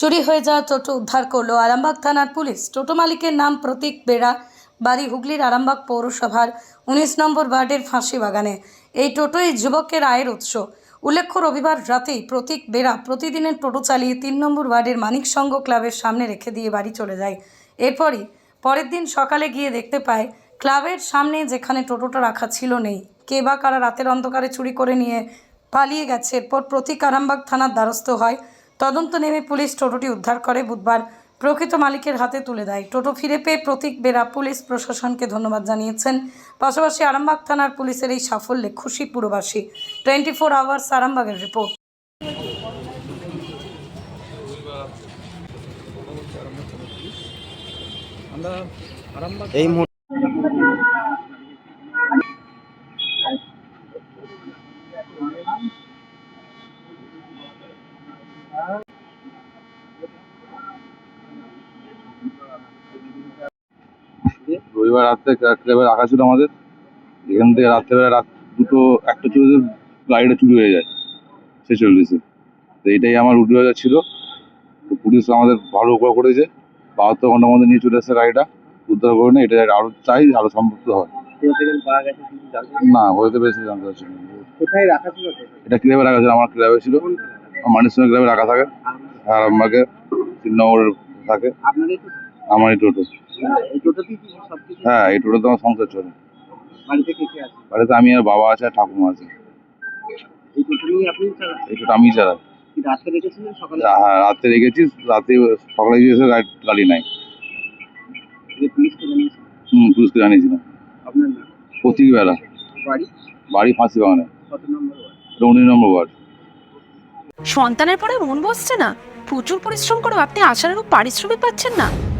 চুরি হয়ে যাওয়া টোটো উদ্ধার করল আরামবাগ থানার পুলিশ। টোটো মালিকের নাম প্রতীক বেড়া, বাড়ি হুগলির আরামবাগ পৌরসভার উনিশ নম্বর ওয়ার্ডের ফাঁসি বাগানে। এই টোটোই যুবকের আয়ের উৎস। উল্লেখ্য, রবিবার রাতেই প্রতীক বেড়া প্রতিদিনের টোটো চালিয়ে তিন নম্বর ওয়ার্ডের মানিক সংঘ ক্লাবের সামনে রেখে দিয়ে বাড়ি চলে যায়। এরপরই পরের দিন সকালে গিয়ে দেখতে পায়, ক্লাবের সামনে যেখানে টোটোটা রাখা ছিল নেই। কে বা কারা রাতের অন্ধকারে চুরি করে নিয়ে পালিয়ে গেছে। এরপর প্রতীক আরামবাগ থানার দ্বারস্থ হয়। তদন্ত নেমে পুলিশ টোটোটি উদ্ধার করে। বুধবার প্রকৃত মালিকের হাতে তুলে দেয়। টোটো ফিরে পেয়ে প্রতীক বেরা পুলিশ প্রশাসনকে ধন্যবাদ জানিয়েছেন। পাশাপাশি আরামবাগ থানার পুলিশের এই সাফল্যে খুশি পুরবাসী। টোয়েন্টি ফোর আওয়ার্স আরামবাগের রিপোর্ট। আমরা আরামবাগ এই মুহূর্তে রবিবার রাত্রে ক্লাবে রাখা ছিল আমাদের। এখান থেকে রাত্রেবেলা রাত দুটো একটা চল্লিশে গাড়িটা চুরি হয়ে যায় ছেচল্লিশে। তো এটাই আমার রুটি বাজার ছিল। তো পুলিশ আমাদের ভালো উপকার করেছে। বাহাত্তর ঘণ্টার মধ্যে নিয়ে চলে আসছে গাড়িটা। উদ্ধার করে না এটা আরও চাই আরও সম্পৃক্ত হয়। না হয়তো বেশি জানতে পারছি। কোথায় রাখা ছিল এটা ক্লাবে রাখা ছিল আমার ক্লাবে ছিল। মানুষ সঙ্গে ক্লাবে রাখা থাকে। আর আমাকে নম্বরের থাকে। আমার এই টোটো। এই টোটোতেই কি সব কিছু হ্যাঁ এই টোটোতে আমার সংসার চলে। বাড়িতে কে কে আছে? বাড়িতে আমি আর বাবা আছে আর ঠাকুমা আছে। এই টোটো আমি চালাই। রাত্রে হ্যাঁ রাতে রেখেছি রাতে সকালে এসে গাড়ি নাই। হুম পুলিশকে জানিয়েছিলাম। আপনার নাম? প্রতীক বেলা বাড়ি বাড়ি ফাঁসি বাগানে উনিশ নম্বর ওয়ার্ড। সন্তানের পরে মন বসছে না? প্রচুর পরিশ্রম করেও আপনি আশানুরূপ পারিশ্রমিক পাচ্ছেন না।